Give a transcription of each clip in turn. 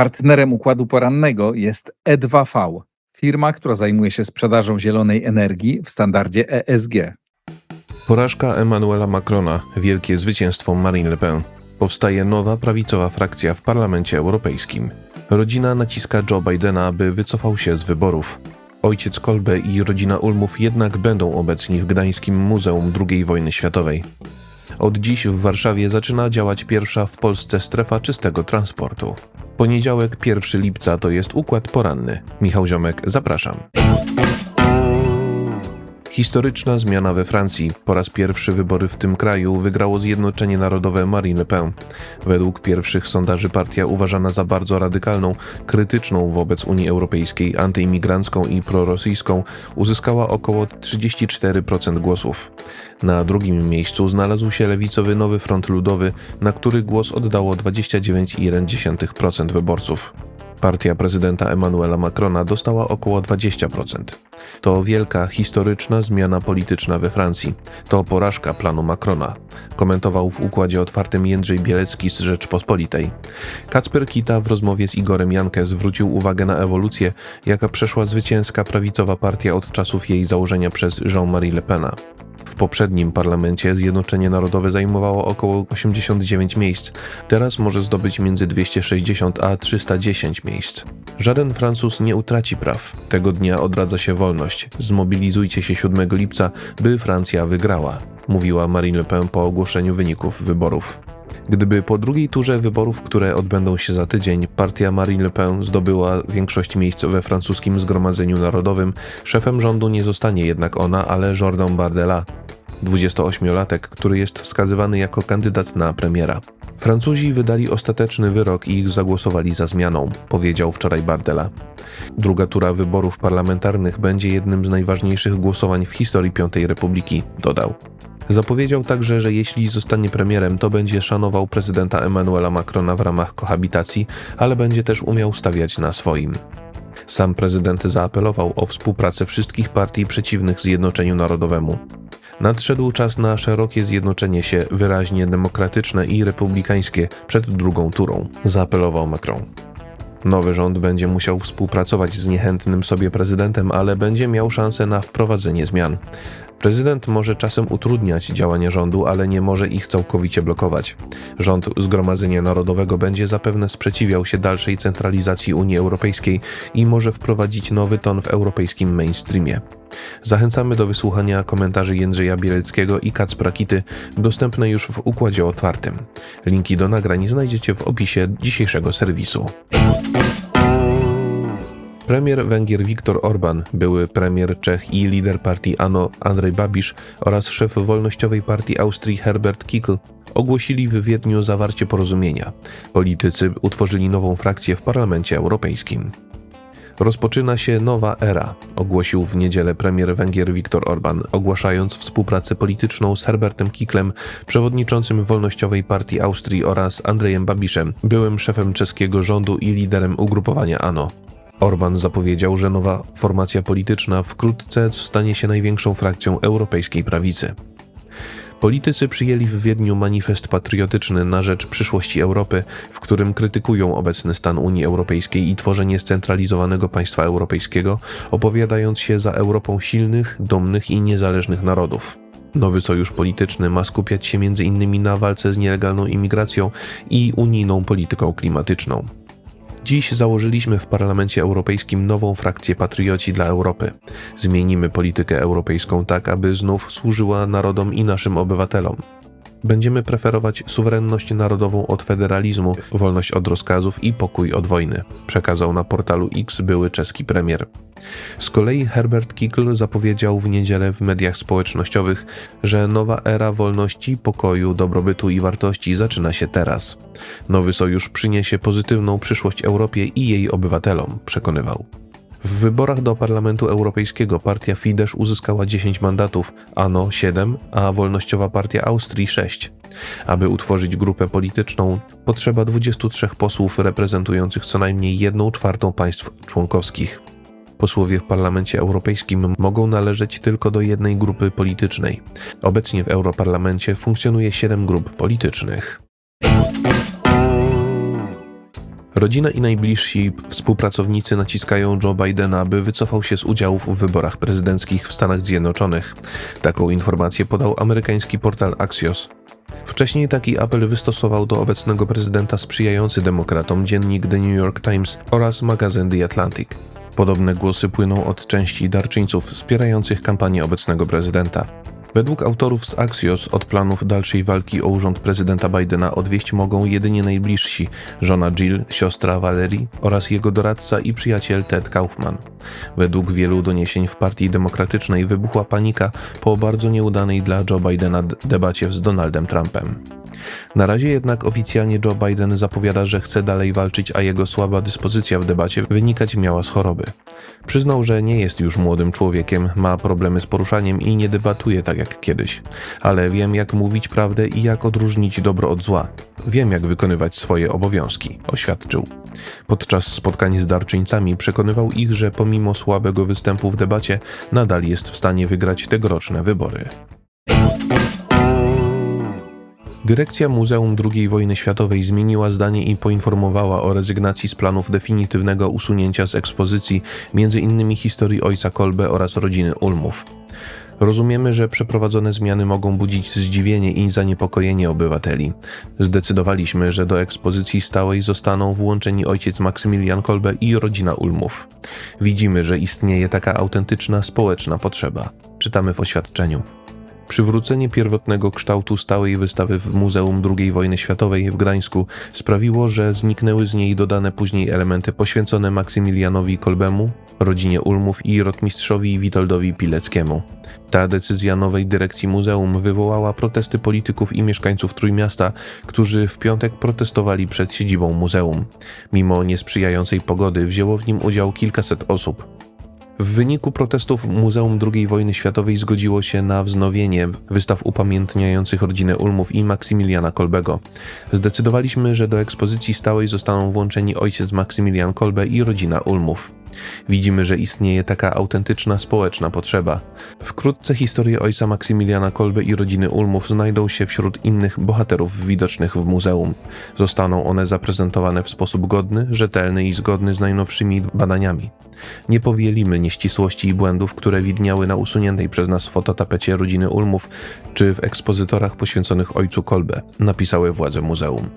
Partnerem układu porannego jest E2V, firma, która zajmuje się sprzedażą zielonej energii w standardzie ESG. Porażka Emmanuela Macrona, wielkie zwycięstwo Marine Le Pen. Powstaje nowa prawicowa frakcja w Parlamencie Europejskim. Rodzina naciska Joe Bidena, by wycofał się z wyborów. Ojciec Kolbe i rodzina Ulmów jednak będą obecni w Gdańskim Muzeum II wojny światowej. Od dziś w Warszawie zaczyna działać pierwsza w Polsce strefa czystego transportu. Poniedziałek 1 lipca to jest układ poranny. Michał Ziomek, zapraszam. Historyczna zmiana we Francji. Po raz pierwszy wybory w tym kraju wygrało Zjednoczenie Narodowe Marine Le Pen. Według pierwszych sondaży partia uważana za bardzo radykalną, krytyczną wobec Unii Europejskiej, antyimigrancką i prorosyjską uzyskała około 34% głosów. Na drugim miejscu znalazł się lewicowy Nowy Front Ludowy, na który głos oddało 29,1% wyborców. Partia prezydenta Emmanuela Macrona dostała około 20%. To wielka, historyczna zmiana polityczna we Francji. To porażka planu Macrona. Komentował w układzie otwartym Jędrzej Bielecki z Rzeczpospolitej. Kacper Kita w rozmowie z Igorem Jankę zwrócił uwagę na ewolucję, jaka przeszła zwycięska prawicowa partia od czasów jej założenia przez Jean-Marie Le Pena. Poprzednim parlamencie Zjednoczenie Narodowe zajmowało około 89 miejsc, teraz może zdobyć między 260 a 310 miejsc. Żaden Francuz nie utraci praw. Tego dnia odradza się wolność. Zmobilizujcie się 7 lipca, by Francja wygrała, mówiła Marine Le Pen po ogłoszeniu wyników wyborów. Gdyby po drugiej turze wyborów, które odbędą się za tydzień, partia Marine Le Pen zdobyła większość miejsc we francuskim Zgromadzeniu Narodowym, szefem rządu nie zostanie jednak ona, ale Jordan Bardella, 28-latek, który jest wskazywany jako kandydat na premiera. Francuzi wydali ostateczny wyrok i ich zagłosowali za zmianą, powiedział wczoraj Bardella. Druga tura wyborów parlamentarnych będzie jednym z najważniejszych głosowań w historii Piątej Republiki, dodał. Zapowiedział także, że jeśli zostanie premierem, to będzie szanował prezydenta Emmanuela Macrona w ramach kohabitacji, ale będzie też umiał stawiać na swoim. Sam prezydent zaapelował o współpracę wszystkich partii przeciwnych Zjednoczeniu Narodowemu. Nadszedł czas na szerokie zjednoczenie się, wyraźnie demokratyczne i republikańskie przed drugą turą, zaapelował Macron. Nowy rząd będzie musiał współpracować z niechętnym sobie prezydentem, ale będzie miał szansę na wprowadzenie zmian. Prezydent może czasem utrudniać działania rządu, ale nie może ich całkowicie blokować. Rząd Zgromadzenia Narodowego będzie zapewne sprzeciwiał się dalszej centralizacji Unii Europejskiej i może wprowadzić nowy ton w europejskim mainstreamie. Zachęcamy do wysłuchania komentarzy Jędrzeja Bieleckiego i Kacpra Kity, dostępne już w układzie otwartym. Linki do nagrań znajdziecie w opisie dzisiejszego serwisu. Premier Węgier Viktor Orban, były premier Czech i lider partii ANO Andrzej Babisz oraz szef wolnościowej partii Austrii Herbert Kickl ogłosili w Wiedniu zawarcie porozumienia. Politycy utworzyli nową frakcję w Parlamencie Europejskim. Rozpoczyna się nowa era, ogłosił w niedzielę premier Węgier Viktor Orban, ogłaszając współpracę polityczną z Herbertem Kiklem, przewodniczącym Wolnościowej Partii Austrii oraz Andrejem Babiszem, byłym szefem czeskiego rządu i liderem ugrupowania ANO. Orban zapowiedział, że nowa formacja polityczna wkrótce stanie się największą frakcją europejskiej prawicy. Politycy przyjęli w Wiedniu manifest patriotyczny na rzecz przyszłości Europy, w którym krytykują obecny stan Unii Europejskiej i tworzenie scentralizowanego państwa europejskiego, opowiadając się za Europą silnych, dumnych i niezależnych narodów. Nowy sojusz polityczny ma skupiać się m.in. na walce z nielegalną imigracją i unijną polityką klimatyczną. Dziś założyliśmy w Parlamencie Europejskim nową frakcję Patrioci dla Europy. Zmienimy politykę europejską tak, aby znów służyła narodom i naszym obywatelom. Będziemy preferować suwerenność narodową od federalizmu, wolność od rozkazów i pokój od wojny, przekazał na portalu X były czeski premier. Z kolei Herbert Kickl zapowiedział w niedzielę w mediach społecznościowych, że nowa era wolności, pokoju, dobrobytu i wartości zaczyna się teraz. Nowy sojusz przyniesie pozytywną przyszłość Europie i jej obywatelom, przekonywał. W wyborach do Parlamentu Europejskiego partia Fidesz uzyskała 10 mandatów, ANO 7, a Wolnościowa Partia Austrii 6. Aby utworzyć grupę polityczną, potrzeba 23 posłów reprezentujących co najmniej 1 czwartą państw członkowskich. Posłowie w Parlamencie Europejskim mogą należeć tylko do jednej grupy politycznej. Obecnie w Europarlamencie funkcjonuje 7 grup politycznych. Rodzina i najbliżsi współpracownicy naciskają Joe Bidena, by wycofał się z udziałów w wyborach prezydenckich w Stanach Zjednoczonych. Taką informację podał amerykański portal Axios. Wcześniej taki apel wystosował do obecnego prezydenta sprzyjający demokratom dziennik The New York Times oraz magazyn The Atlantic. Podobne głosy płyną od części darczyńców wspierających kampanię obecnego prezydenta. Według autorów z Axios od planów dalszej walki o urząd prezydenta Bidena odwieść mogą jedynie najbliżsi żona Jill, siostra Valerie oraz jego doradca i przyjaciel Ted Kaufman. Według wielu doniesień w Partii Demokratycznej wybuchła panika po bardzo nieudanej dla Joe Bidena debacie z Donaldem Trumpem. Na razie jednak oficjalnie Joe Biden zapowiada, że chce dalej walczyć, a jego słaba dyspozycja w debacie wynikać miała z choroby. Przyznał, że nie jest już młodym człowiekiem, ma problemy z poruszaniem i nie debatuje tak jak kiedyś. Ale wiem, jak mówić prawdę i jak odróżnić dobro od zła. Wiem, jak wykonywać swoje obowiązki, oświadczył. Podczas spotkań z darczyńcami przekonywał ich, że pomimo słabego występu w debacie, nadal jest w stanie wygrać tegoroczne wybory. Dyrekcja Muzeum II Wojny Światowej zmieniła zdanie i poinformowała o rezygnacji z planów definitywnego usunięcia z ekspozycji m.in. historii ojca Kolbe oraz rodziny Ulmów. Rozumiemy, że przeprowadzone zmiany mogą budzić zdziwienie i zaniepokojenie obywateli. Zdecydowaliśmy, że do ekspozycji stałej zostaną włączeni ojciec Maksymilian Kolbe i rodzina Ulmów. Widzimy, że istnieje taka autentyczna społeczna potrzeba. Czytamy w oświadczeniu. Przywrócenie pierwotnego kształtu stałej wystawy w Muzeum II wojny światowej w Gdańsku sprawiło, że zniknęły z niej dodane później elementy poświęcone Maksymilianowi Kolbemu, rodzinie Ulmów i rotmistrzowi Witoldowi Pileckiemu. Ta decyzja nowej dyrekcji muzeum wywołała protesty polityków i mieszkańców Trójmiasta, którzy w piątek protestowali przed siedzibą muzeum. Mimo niesprzyjającej pogody wzięło w nim udział kilkaset osób. W wyniku protestów Muzeum II wojny światowej zgodziło się na wznowienie wystaw upamiętniających rodzinę Ulmów i Maksymiliana Kolbego. Zdecydowaliśmy, że do ekspozycji stałej zostaną włączeni ojciec Maksymilian Kolbe i rodzina Ulmów. Widzimy, że istnieje taka autentyczna społeczna potrzeba. Wkrótce historie ojca Maksymiliana Kolbe i rodziny Ulmów znajdą się wśród innych bohaterów widocznych w muzeum. Zostaną one zaprezentowane w sposób godny, rzetelny i zgodny z najnowszymi badaniami. Nie powielimy nieścisłości i błędów, które widniały na usuniętej przez nas fototapecie rodziny Ulmów czy w ekspozytorach poświęconych ojcu Kolbe, napisały władze muzeum.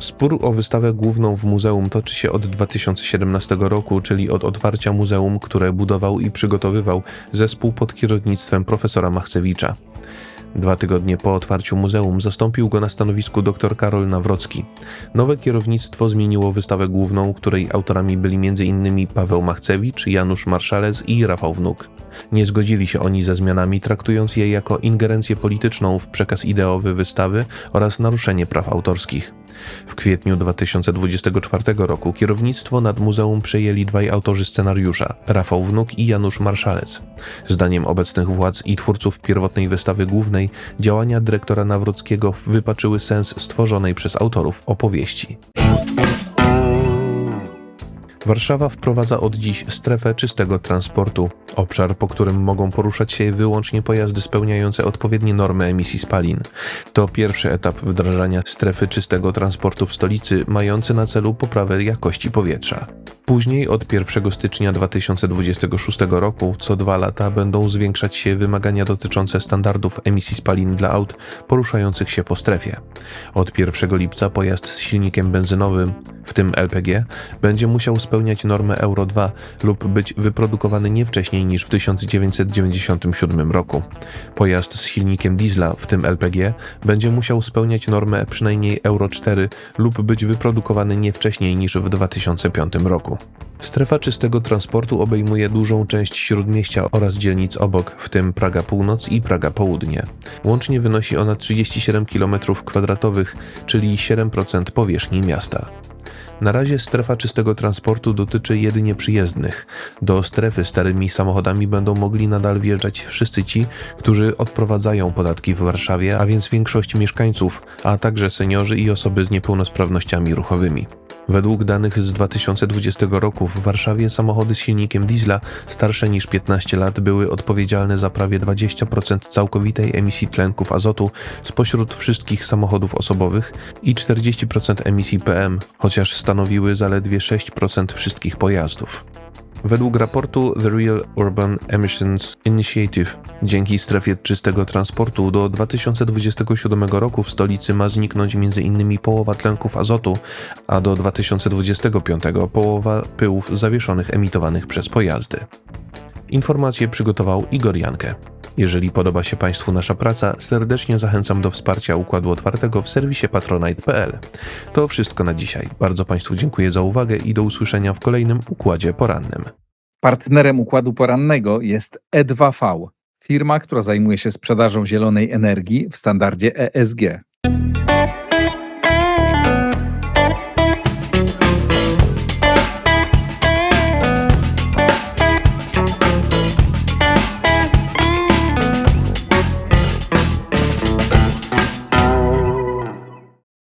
Spór o wystawę główną w muzeum toczy się od 2017 roku, czyli od otwarcia muzeum, które budował i przygotowywał zespół pod kierownictwem profesora Machcewicza. Dwa tygodnie po otwarciu muzeum zastąpił go na stanowisku dr Karol Nawrocki. Nowe kierownictwo zmieniło wystawę główną, której autorami byli m.in. Paweł Machcewicz, Janusz Marszalec i Rafał Wnuk. Nie zgodzili się oni ze zmianami, traktując je jako ingerencję polityczną w przekaz ideowy wystawy oraz naruszenie praw autorskich. W kwietniu 2024 roku kierownictwo nad muzeum przejęli dwaj autorzy scenariusza, Rafał Wnuk i Janusz Marszalec. Zdaniem obecnych władz i twórców pierwotnej wystawy głównej, działania dyrektora Nawrockiego wypaczyły sens stworzonej przez autorów opowieści. Warszawa wprowadza od dziś strefę czystego transportu, obszar, po którym mogą poruszać się wyłącznie pojazdy spełniające odpowiednie normy emisji spalin. To pierwszy etap wdrażania strefy czystego transportu w stolicy, mający na celu poprawę jakości powietrza. Później, od 1 stycznia 2026 roku, co dwa lata będą zwiększać się wymagania dotyczące standardów emisji spalin dla aut poruszających się po strefie. Od 1 lipca pojazd z silnikiem benzynowym, w tym LPG, będzie musiał spełniać normę Euro 2 lub być wyprodukowany nie wcześniej niż w 1997 roku. Pojazd z silnikiem diesla, w tym LPG, będzie musiał spełniać normę przynajmniej Euro 4 lub być wyprodukowany nie wcześniej niż w 2005 roku. Strefa czystego transportu obejmuje dużą część śródmieścia oraz dzielnic obok, w tym Praga Północ i Praga Południe. Łącznie wynosi ona 37 km2, czyli 7% powierzchni miasta. Na razie strefa czystego transportu dotyczy jedynie przyjezdnych. Do strefy starymi samochodami będą mogli nadal wjeżdżać wszyscy ci, którzy odprowadzają podatki w Warszawie, a więc większość mieszkańców, a także seniorzy i osoby z niepełnosprawnościami ruchowymi. Według danych z 2020 roku w Warszawie samochody z silnikiem diesla starsze niż 15 lat były odpowiedzialne za prawie 20% całkowitej emisji tlenków azotu spośród wszystkich samochodów osobowych i 40% emisji PM, chociaż stanowiły zaledwie 6% wszystkich pojazdów. Według raportu The Real Urban Emissions Initiative, dzięki strefie czystego transportu do 2027 roku w stolicy ma zniknąć m.in. połowa tlenków azotu, a do 2025 połowa pyłów zawieszonych emitowanych przez pojazdy. Informacje przygotował Igor Jankę. Jeżeli podoba się Państwu nasza praca, serdecznie zachęcam do wsparcia Układu Otwartego w serwisie patronite.pl. To wszystko na dzisiaj. Bardzo Państwu dziękuję za uwagę i do usłyszenia w kolejnym Układzie Porannym. Partnerem układu porannego jest E2V, firma, która zajmuje się sprzedażą zielonej energii w standardzie ESG.